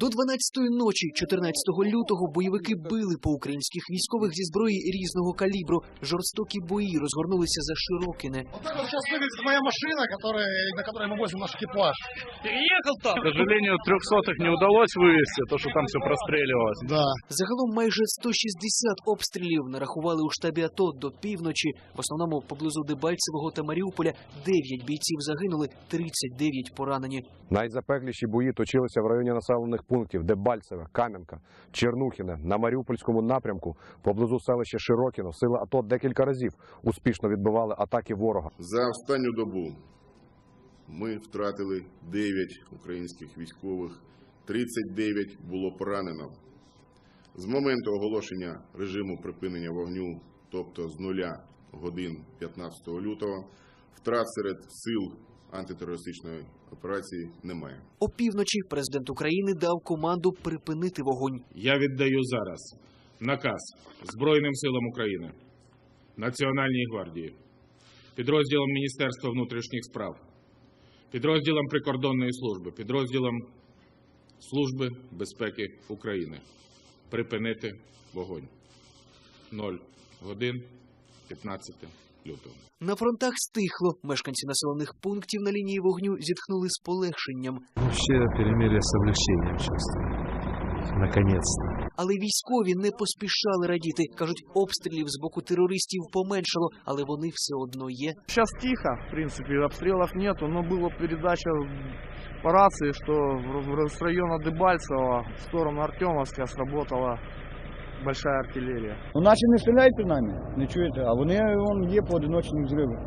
До 12-ї ночі, 14 лютого, бойовики били по українських військових зі зброї різного калібру. Жорстокі бої розгорнулися за Широкине. Вот так вот сейчас выглядит моя машина, которая, на которой мы возим наш экипаж. К сожалению, трехсотых не удалось вывести, то, что там все простреливалось. Да. Загалом майже 160 обстрілів нарахували у штабі АТО до півночі. В основному поблизу Дебальцевого та Маріуполя 9 бійців загинули, 39 поранені. Найзапекліші бої точилися в районі населених пунктів Дебальцеве, Кам'янка, Чернухіне на Маріупольському напрямку поблизу селища Широкіно. Сили АТО декілька разів успішно відбивали атаки ворога. За останню добу ми втратили 9 українських військових, 39 було поранено. З моменту оголошення режиму припинення вогню, тобто з нуля годин 15 лютого, втрат серед сил антитерористичної операції немає. Опівночі президент України дав команду припинити вогонь. Я віддаю зараз наказ Збройним силам України, Національній гвардії, підрозділам Міністерства внутрішніх справ, підрозділам прикордонної служби, підрозділам Служби безпеки України припинити вогонь. 0 годин 15 лютого. На фронтах стихло. Мешканці населених пунктів на лінії вогню зітхнули з полегшенням. Вообще перемирие с облегчением чувствую. Наконец-то. Але військові не поспішали радіти. кажуть, обстрілів з боку терористів поменшало, але вони все одно є. Сейчас тихо, в принципе, обстрелов нету, но была передача по рации, что в- в- с района Дебальцева в сторону Артемовска сработала большая артиллерия. Ну, наші не стріляють по нами, не чуєте, а вони вон, є поодиночні взриви.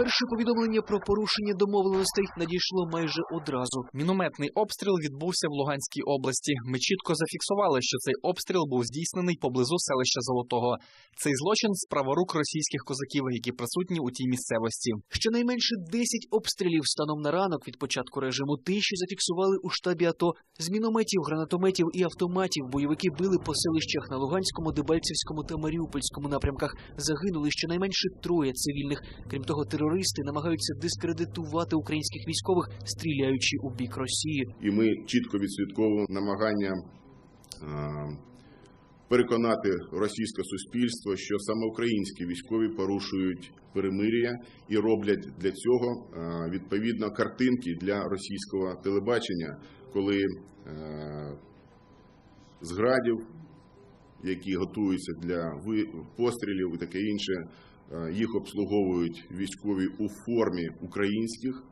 Перше повідомлення про порушення домовленостей надійшло майже одразу. Мінометний обстріл відбувся в Луганській області. Ми чітко зафіксували, що цей обстріл був здійснений поблизу селища Золотого. Цей злочин справа рук російських козаків, які присутні у тій місцевості. Щонайменше 10 обстрілів станом на ранок від початку режиму тиші зафіксували у штабі АТО. З мінометів, гранатометів і автоматів бойовики били по селищах на Луганському, Дебальцівському та Маріупольському напрямках. Загинули щонайменше троє цивільних. Крім того, терористи намагаються дискредитувати українських військових, стріляючи у бік Росії. І ми чітко відслідковуємо намагання переконати російське суспільство, що саме українські військові порушують перемир'я і роблять для цього відповідно картинки для російського телебачення, коли е, з градів, які готуються для пострілів і таке інше, їх обслуговують військові у формі українських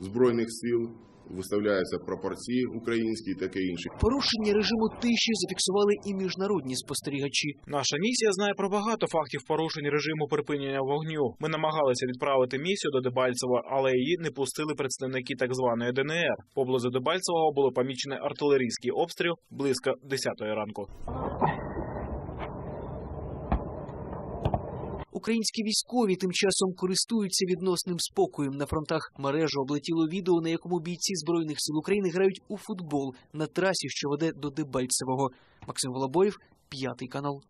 збройних сил. Виставляються прапорці українські і таке інше. Порушення режиму тиші зафіксували і міжнародні спостерігачі. Наша місія знає про багато фактів порушень режиму припинення вогню. Ми намагалися відправити місію до Дебальцева, але її не пустили представники так званої ДНР. Поблизу Дебальцевого було помічений артилерійський обстріл близько 10 ранку. Українські військові тим часом користуються відносним спокоєм на фронтах. Мережу облетіло відео, на якому бійці збройних сил України грають у футбол на трасі, що веде до Дебальцевого. Максим Волобоєв, п'ятий канал.